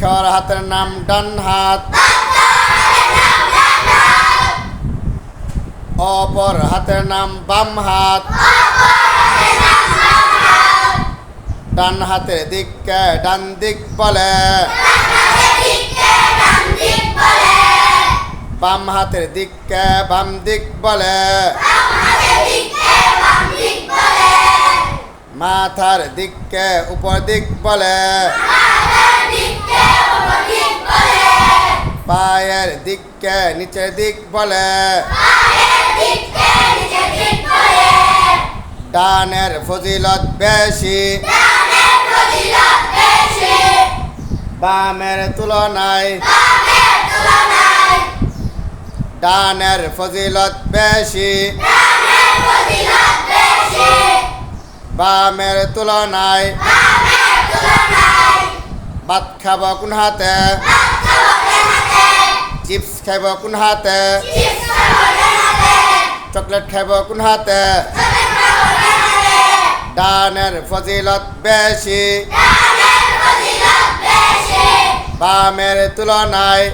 খাওয়ার হাতের নাম ডান হাত। অপর হাতের নাম বাম হাত। ডান হাতের দিককে ডান দিক বলে। বাম হাতের দিককে বাম দিক বলে। মাথার দিককে উপর দিক বলে। পায়ের দিককে নিচের দিক বলে। ডানের ফজিলত বেশি। বামের তুলনায়। ডানের ফজিলত বেশি। বামের তুলনায়। ভাত খাব কোন হাতে। খাইব কোন হাতে? চকলেট খাইব কোন হাতে? ডানের ফজিলত বেশি। বামের তুলনায়